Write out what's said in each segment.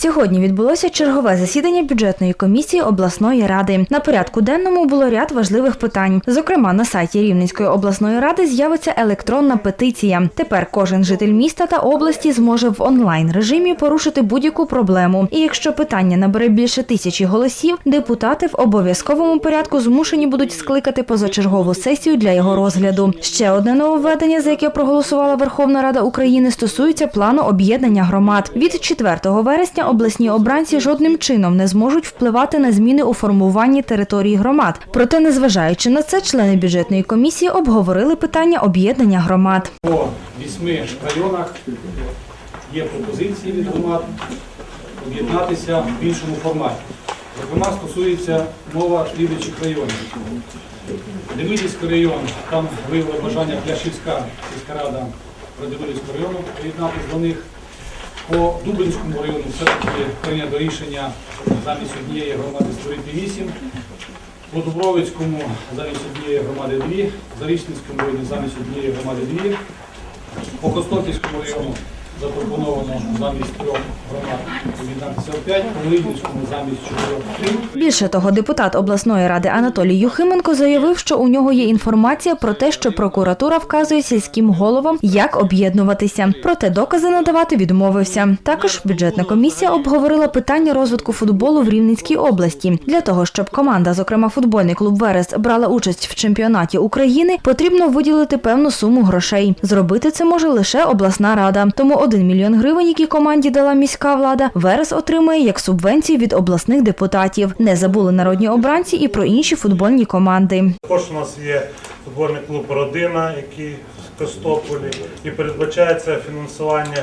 Сьогодні відбулося чергове засідання бюджетної комісії обласної ради. На порядку денному було ряд важливих питань. Зокрема, на сайті Рівненської обласної ради з'явиться електронна петиція. Тепер кожен житель міста та області зможе в онлайн режимі порушити будь-яку проблему. І якщо питання набере більше тисячі голосів, депутати в обов'язковому порядку змушені будуть скликати позачергову сесію для його розгляду. Ще одне нововведення, за яке проголосувала Верховна Рада України, стосується плану об'єднання громад. Від 4 вересня обласні обранці жодним чином не зможуть впливати на зміни у формуванні території громад. Проте, незважаючи на це, члени бюджетної комісії обговорили питання об'єднання громад. По вісьми районах є пропозиції від громад об'єднатися в іншому форматі. Зокрема, стосується мова слідуючих районів. Демидівський район, там виявила бажання Пляшівська сільська рада Радивилівського району приєднатися до них. По Дублинському району все-таки прийнято рішення замість однієї громади створити вісім. По Дубровицькому замість однієї громади дві, Зарічницькому районі замість однієї громади дві. По Костопільському району запропоновано замість трьох громад об'єднатися в п'ять, по Лидівському замість чотирьох. Більше того, депутат обласної ради Анатолій Юхименко заявив, що у нього є інформація про те, що прокуратура вказує сільським головам, як об'єднуватися. Проте докази надавати відмовився. Також бюджетна комісія обговорила питання розвитку футболу в Рівненській області. Для того, щоб команда, зокрема футбольний клуб Верес, брала участь в чемпіонаті України, потрібно виділити певну суму грошей. Зробити це може лише обласна рада. Тому 1 мільйон гривень, які команді дала міська влада, Верес отримує як субвенції від обласних депутатів. Не забули народні обранці і про інші футбольні команди. Також у нас є футбольний клуб Родина, який в Костополі, і передбачається фінансування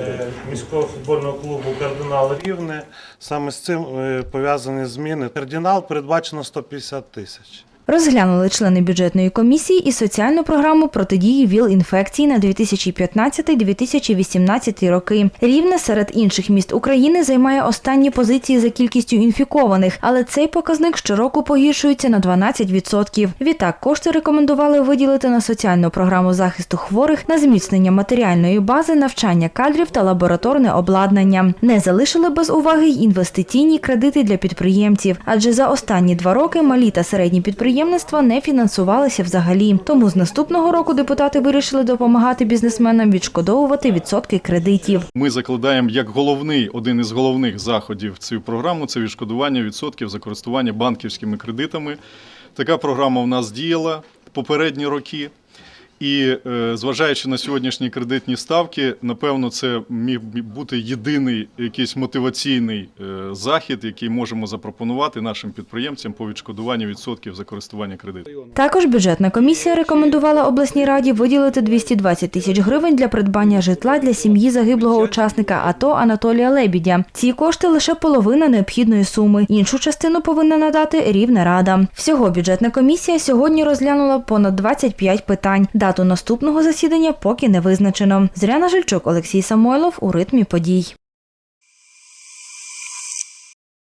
е, міського футбольного клубу Кардинал Рівне. Саме з цим е, пов'язані зміни. Кардинал передбачено 150 тисяч. Розглянули члени бюджетної комісії і соціальну програму протидії ВІЛ-інфекції на 2015-2018 роки. Рівне серед інших міст України займає останні позиції за кількістю інфікованих, але цей показник щороку погіршується на 12%. Відтак кошти рекомендували виділити на соціальну програму захисту хворих, на зміцнення матеріальної бази, навчання кадрів та лабораторне обладнання. Не залишили без уваги й інвестиційні кредити для підприємців, адже за останні два роки малі та середні підприємництва не фінансувалися взагалі. Тому з наступного року депутати вирішили допомагати бізнесменам відшкодовувати відсотки кредитів. Ми закладаємо як головний один із головних заходів цю програму це відшкодування відсотків за користування банківськими кредитами. Така програма в нас діяла попередні роки. І е, зважаючи на сьогоднішні кредитні ставки, напевно, це міг бути єдиний якийсь мотиваційний е, захід, який можемо запропонувати нашим підприємцям по відшкодуванню відсотків за користування кредитом. Також бюджетна комісія рекомендувала обласній раді виділити 220 тисяч гривень для придбання житла для сім'ї загиблого учасника АТО Анатолія Лебідя. Ці кошти лише половина необхідної суми. Іншу частину повинна надати рівна рада. Всього бюджетна комісія сьогодні розглянула понад 25 питань. Дату наступного засідання поки не визначено. Зоряна Жильчук, Олексій Самойлов у ритмі подій.